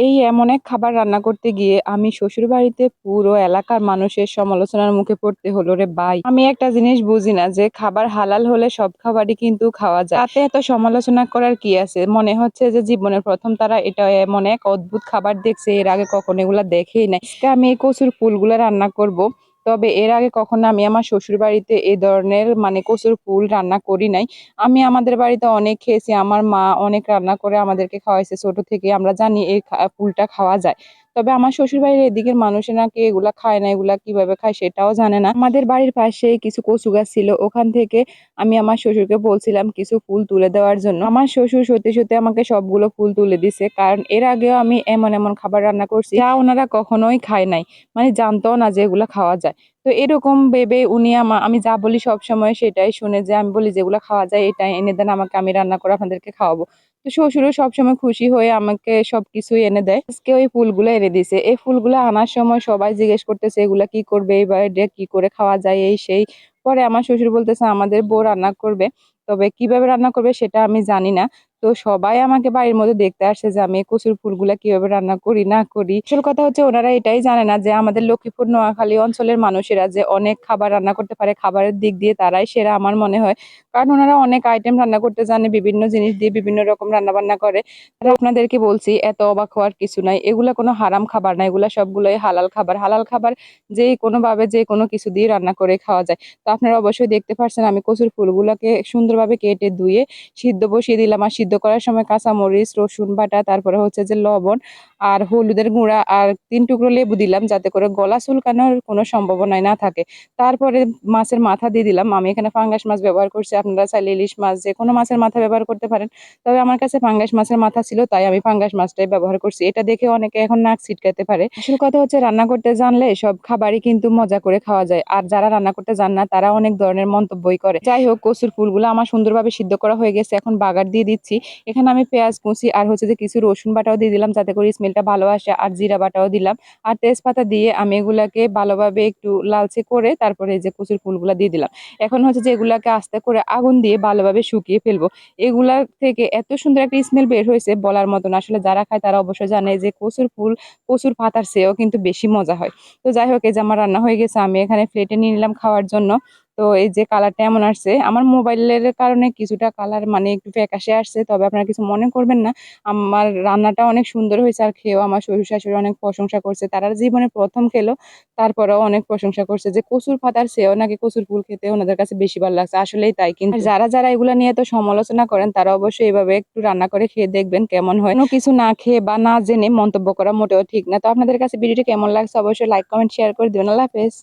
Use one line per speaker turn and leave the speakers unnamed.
এই এমন এক খাবার রান্না করতে গিয়ে আমি শ্বশুর বাড়িতে পুরো এলাকার মানুষের সমালোচনার মুখে পড়তে হলো রে ভাই। আমি একটা জিনিস বুঝি না যে খাবার হালাল হলে সব খাবারই কিন্তু খাওয়া যায়। তাতে এত সমালোচনা করার কি আছে? মনে হচ্ছে যে জীবনের প্রথম তারা এটা এমন এক অদ্ভুত খাবার দেখছে, এর আগে কখনো এগুলা দেখেই নাই। আমি এই কচুর ফুলগুলো রান্না করব। তবে এর আগে কখনো আমি আমার শ্বশুর বাড়িতে এ ধরনের মানে কচুর ফুল রান্না করি নাই। আমি আমাদের বাড়িতে অনেক খেয়েছি, আমার মা অনেক রান্না করে আমাদেরকে খাওয়াইছে। ছোট থেকে আমরা জানি এই ফুলটা খাওয়া যায়। তবে আমার শ্বশুর বাড়ির এদিকের মানুষের নাকি এগুলা খায় না, এগুলা কীভাবে খায় সেটাও জানে না। আমাদের বাড়ির পাশে কিছু কচু গাছ ছিল, ওখান থেকে আমি আমার শ্বশুরকে বলছিলাম কিছু ফুল তুলে দেওয়ার জন্য। আমার শ্বশুর সত্যি সত্যি আমাকে সবগুলো ফুল তুলে দিছে, কারণ এর আগেও আমি এমন এমন খাবার রান্না করছি যা ওনারা কখনোই খায় নাই মানে জানতো না যে এগুলা খাওয়া যায়। তো এরকম ভেবে উনি আমা, আমি যা বলি সব সময় সেটাই শুনে যে, আমি বলি যেগুলো খাওয়া যায় এটা এনে দেন, আমাকে আমি রান্না করে আপনাদেরকে খাওয়াবো। তো শ্বশুরও সবসময় খুশি হয়ে আমাকে সব কিছুই এনে দেয়। আজকে ওই ফুলগুলো এনে দিছে। এই ফুলগুলো আনার সময় সবাই জিজ্ঞেস করতেছে, এগুলা কি করবে? এবার কি করে খাওয়া যায়? এই সেই। পরে আমার শ্বশুর বলতেছে, আমাদের বউ রান্না করবে। তবে কীভাবে রান্না করবে সেটা আমি জানি না। তো সবাই আমাকে বাড়ির মধ্যে দেখতে আসছে যে আমি কচুর ফুলগুলা কীভাবে রান্না করি, না করি। আসল কথা হচ্ছে ওনারা এটাই জানে না যে আমাদের লক্ষ্মীপুর, নোয়াখালী অঞ্চলের মানুষেরা যে অনেক খাবার রান্না করতে পারে, খাবারের দিক দিয়ে তারাই সেরা আমার মনে হয়। কারণ ওনারা অনেক আইটেম রান্না করতে জানে, বিভিন্ন জিনিস দিয়ে বিভিন্ন রকম রান্না বান্না করে আপনাদেরকে বলছি, এত অবাক হওয়ার কিছু নাই। এগুলা কোনো হারাম খাবার না, এগুলা সবগুলোই হালাল খাবার। হালাল খাবার যে কোনো ভাবে যে কোনো কিছু দিয়ে রান্না করে খাওয়া যায়। তো আপনারা অবশ্যই দেখতে পাচ্ছেন আমি কচুর ফুলগুলোকে সুন্দরভাবে কেটে ধুয়ে সিদ্ধ বসিয়ে দিলাম। আর সিদ্ধ করার সময় কাঁচামরিচ, রসুন বাটা, তারপরে হচ্ছে যে লবণ আর হলুদের গুঁড়া আর তিন টুকরো লেবু দিলাম যাতে করে গলা চুলকানোর কোনো সম্ভাবনাই না থাকে। তারপরে মাছের মাথা দিয়ে দিলাম। আমি এখানে ফাঙ্গাস মাছ ব্যবহার করছি। আপনারা চাইলে ইলিশ মাছ, যে কোনো মাছের মাথা ব্যবহার করতে পারেন। তবে আমার কাছে ফাঙ্গাস মাছের মাথা ছিল, তাই আমি ফাঙ্গাস মাছটাই ব্যবহার করছি। এটা দেখে অনেকে এখন নাক ছিটকাতে পারে। আসল কথা হচ্ছে, রান্না করতে জানলে সব খাবারই কিন্তু মজা করে খাওয়া যায়। আর যারা রান্না করতে জান না, তারা অনেক ধরনের মন্তব্যই করে। যাই হোক, কচুর ফুলগুলো আমার সুন্দরভাবে সিদ্ধ করা হয়ে গেছে। এখন বাগার দিয়ে দিচ্ছি। এখানে আমি পেঁয়াজ কুচি আর হচ্ছে যে কিছু রসুন বাটাও দিয়ে দিলাম, যাতে করে স্মেলটা ভালো আসে, আর জিরা বাটাও দিলাম। আর তেজপাতা দিয়ে আমি এগুলাকে ভালোভাবে একটু লালচে করে তারপরে যে কচুর ফুলগুলা দিয়ে দিলাম। এখন হচ্ছে যে এগুলাকে আস্তে করে আগুন দিয়ে ভালোভাবে শুকিয়ে ফেলব। এগুলা থেকে এত সুন্দর একটা স্মেল বের হয়েছে বলার মতন। আসলে যারা খায় তারা অবশ্যই জানে যে কচুর ফুল, কচুর পাতার চেয়েও কিন্তু বেশি মজা হয়। তো যাই হোক, এই যে আমার রান্না হয়ে গেছে, আমি এখানে প্লেটে নিয়ে নিলাম খাওয়ার জন্য। তো এই যে কালারটা এমন আসছে, আমার মোবাইলের কারণে কিছুটা কালার মানে একটু ফ্যাকাশে আসছে, তবে আপনারা কিছু মনে করবেন না। আমার রান্নাটা অনেক সুন্দর হয়েছে আর খেয়েও আমার শ্বশুর শাশুড়ি অনেক প্রশংসা করছে। তারা জীবনে প্রথম খেলো, তারপরেও অনেক প্রশংসা করছে যে কচুর পাতার সেও নাকি কচুর ফুল খেতে ওনাদের কাছে বেশি ভালো লাগছে। আসলেই তাই কিন্তু। যারা যারা এগুলো নিয়ে তো সমালোচনা করেন, তারা অবশ্যই এভাবে একটু রান্না করে খেয়ে দেখবেন কেমন হয়। কোনো কিছু না খেয়ে বা না জেনে মন্তব্য করা মোটেও ঠিক না। তো আপনাদের কাছে ভিডিওটি কেমন লাগছে অবশ্যই লাইক কমেন্ট শেয়ার করে দেবেন। আল্লাহ হাফেজ।